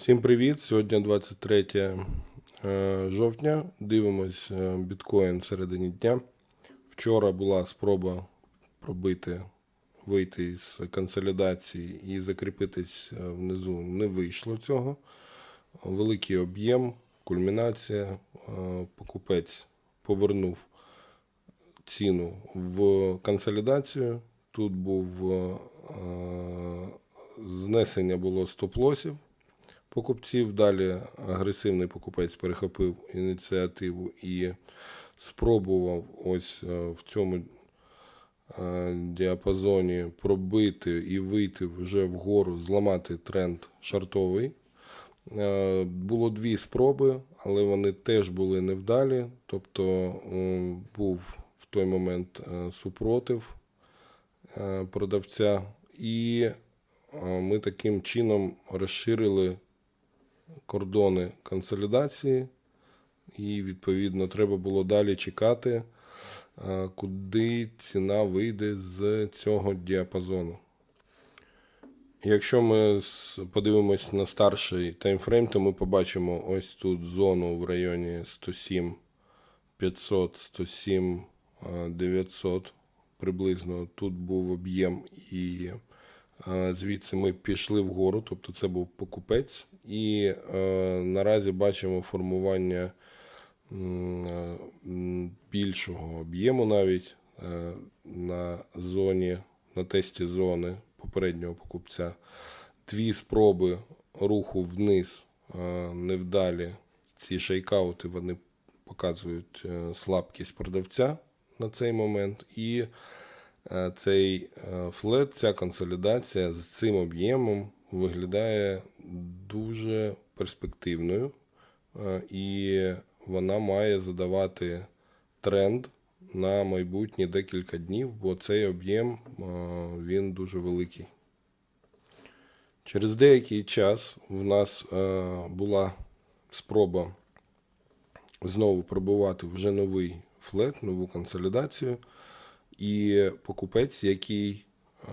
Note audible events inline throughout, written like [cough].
Всім привіт! Сьогодні 23 е, жовтня. Дивимось е, біткоін в середині дня. Вчора була спроба пробити, вийти з консолідації і закріпитись е, внизу. Не вийшло цього. Великий об'єм, кульмінація. Покупець повернув ціну в консолідацію. Тут був знесення було стоп-лосів покупців. Далі агресивний покупець перехопив ініціативу і спробував ось е, в цьому е, діапазоні пробити і вийти вже вгору, зламати тренд шартовий. Е, Було дві спроби, але вони теж були невдалі. Тобто був в той момент супротив продавця, і ми таким чином розширили кордони консолідації, і відповідно треба було далі чекати, е, куди ціна вийде з цього діапазону. Якщо ми подивимось на старший таймфрейм, то ми побачимо ось тут зону в районі 107 500, 107 е, 900 приблизно. Тут був об'єм і звідси ми пішли вгору, тобто це був покупець. І е, наразі бачимо формування е, більшого об'єму навіть е, на зоні, на тесті зони попереднього покупця. Дві спроби руху вниз е, невдалі. Ці шейкаути вони показують е, слабкість продавця на цей момент. І е, цей е, флет, ця консолідація з цим об'ємом виглядає дуже перспективною, е, і вона має задавати тренд на майбутні декілька днів, бо цей об'єм е, він дуже великий. Через деякий час в нас е, була спроба знову пробувати вже новий флет, нову консолідацію. І покупець, який е,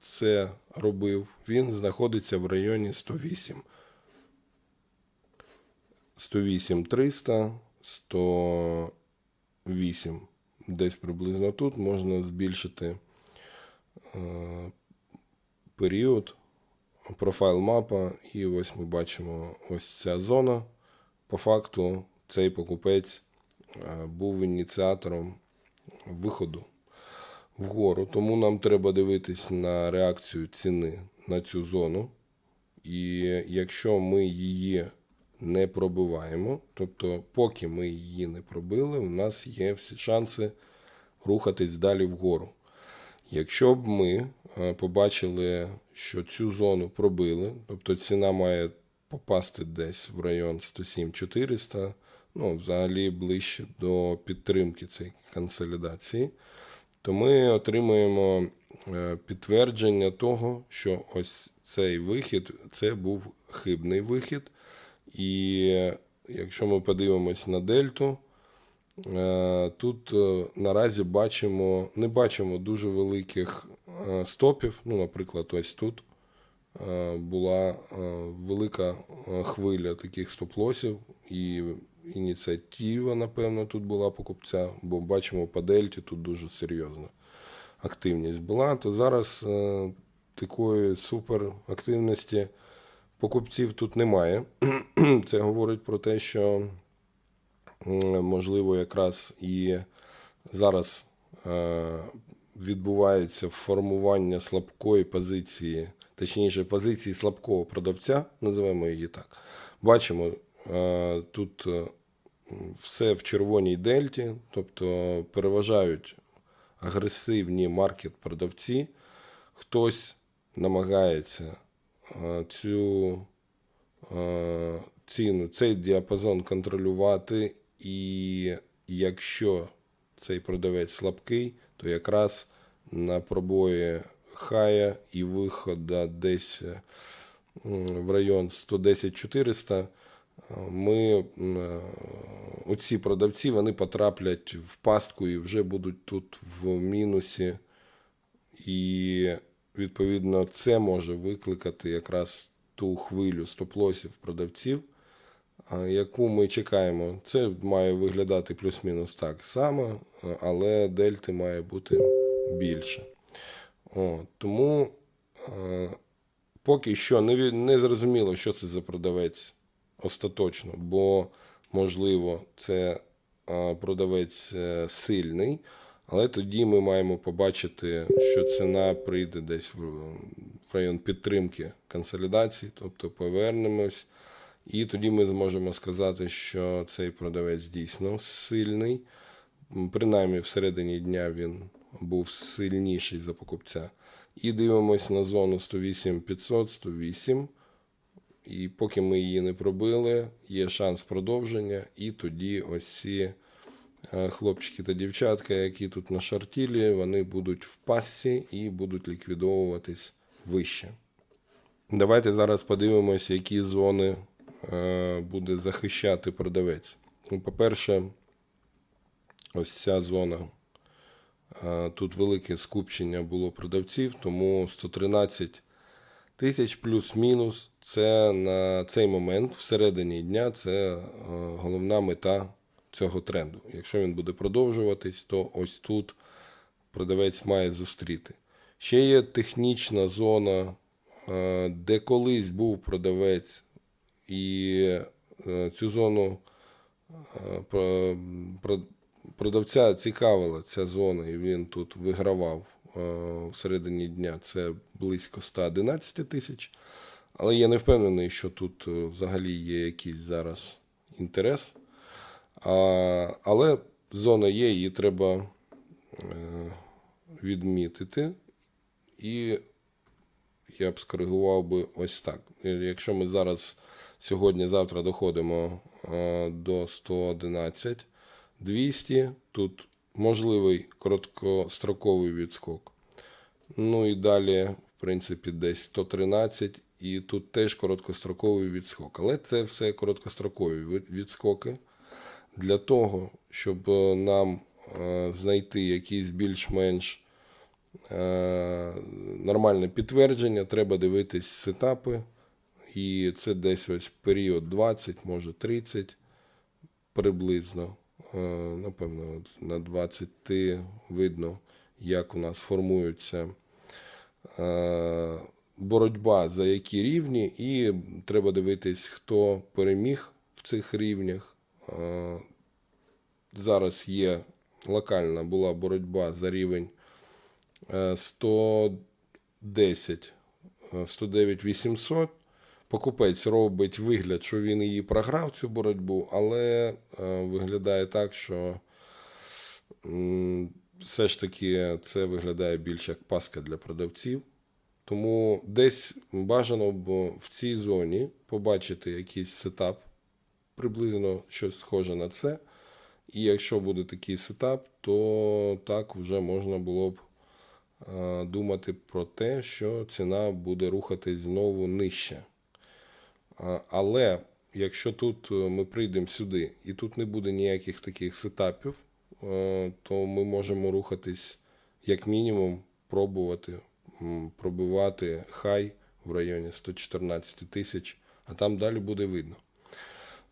це робив, він знаходиться в районі 108. 108 300, 108 десь приблизно тут можна збільшити е, період, профайл мапа, і ось ми бачимо ось ця зона. По факту цей покупець е, був ініціатором виходу вгору, тому нам треба дивитись на реакцію ціни на цю зону. І якщо ми її не пробиваємо, тобто, поки ми її не пробили, у нас є всі шанси рухатись далі вгору. Якщо б ми е, побачили, що цю зону пробили, тобто ціна має попасти десь в район 107-400, ну, взагалі ближче до підтримки цієї консолідації, то ми отримуємо е, підтвердження того, що ось цей вихід це був хибний вихід. І якщо ми подивимось на дельту, е, тут е, наразі бачимо, не бачимо дуже великих е, стопів. Ну, наприклад, ось тут е, була е, велика е, хвиля таких стоп-лосів, і ініціатива, напевно, тут була покупця, бо бачимо по дельті тут дуже серйозна активність була. То зараз е, такої суперактивності покупців тут немає. [clears throat] Це говорить про те, що можливо якраз і зараз е, відбувається формування слабкої позиції, точніше, позиції слабкого продавця, називаємо її так. Бачимо тут е, все в червоній дельті, тобто переважають агресивні маркет-продавці. Хтось намагається е, цю е, ціну, цей діапазон контролювати, і якщо цей продавець слабкий, то якраз на пробої хая і виходу десь е, в район 110-400 е, ми е, оці продавці вони потраплять в пастку і вже будуть тут в мінусі. І відповідно це може викликати якраз ту хвилю стоп-лосів продавців, яку ми чекаємо. Це має виглядати плюс-мінус так само, але дельти має бути більше. О, тому е, поки що не, не зрозуміло, що це за продавець остаточно, бо, можливо, це продавець е, сильний, але тоді ми маємо побачити, що ціна прийде десь в, район підтримки консолідації, тобто повернемось. І тоді ми зможемо сказати, що цей продавець дійсно сильний. Принаймні всередині дня він був сильніший за покупця. І дивимось на зону 108 500, 108. І поки ми її не пробили, є шанс продовження. І тоді ось ці е, хлопчики та дівчатка, які тут на шартілі, вони будуть в пасі і будуть ліквідовуватись вище. Давайте зараз подивимося, які зони е, буде захищати продавець. Ну, По-перше, ось ця зона. Е, Тут велике скупчення було продавців, тому 113 тисяч плюс-мінус це на цей момент всередині дня це е, головна мета цього тренду. Якщо він буде продовжуватись, то ось тут продавець має зустріти. Ще є технічна зона, е, де колись був продавець, і е, цю зону про- про- продавця цікавила ця зона, і він тут вигравав е, всередині дня. Це близько 111 тисяч. Але я не впевнений, що тут е, взагалі є якийсь зараз інтерес. А, але зона є, її треба е, відмітити. І я б скоригував би ось так. Якщо ми зараз сьогодні-завтра доходимо до 111 200, тут можливий короткостроковий відскок. Ну і далі, в принципі, десь 113, і тут теж короткостроковий відскок. Але це все короткострокові відскоки. Для того, щоб е, нам е, знайти якийсь більш-менш е, нормальне підтвердження, треба дивитись сетапи. І це десь ось період 20, може 30 приблизно. Е, Напевно, на 20 видно, як у нас формується е, боротьба за які рівні, і треба дивитись, хто переміг в цих рівнях. Е, Зараз є локальна була боротьба за рівень е, 110, е, 109 800. Покупець робить вигляд, що він її програв цю боротьбу, але е, виглядає так, що все ж таки це виглядає більше як паска для продавців. Тому десь бажано б в цій зоні побачити якийсь сетап, приблизно щось схоже на це. І якщо буде такий сетап, то так вже можна було б е, думати про те, що ціна буде рухатись знову нижче. Але якщо тут е, ми прийдемо сюди і тут не буде ніяких таких сетапів, е, то ми можемо рухатись як мінімум, пробувати пробивати хай в районі 114 тисяч, а там далі буде видно.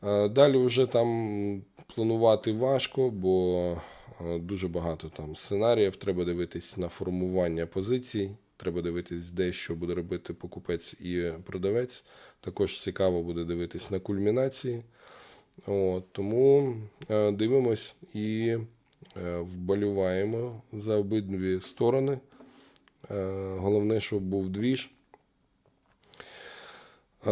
Е, Далі вже там планувати важко, бо дуже багато там сценаріїв. Треба дивитись на формування позицій, треба дивитись, де що буде робити покупець і продавець. Також цікаво буде дивитись на кульмінації. От, тому е, дивимось і е, вболіваємо за обидві сторони. Е, Головне, щоб був двіж.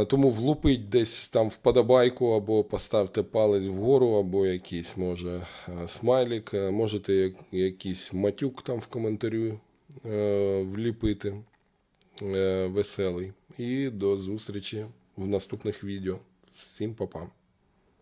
Тому влупить десь там вподобайку, або поставте палець вгору, або якийсь може смайлік. Можете якийсь матюк там в коментарі вліпити е, веселий. І до зустрічі в наступних відео. Всім па-па.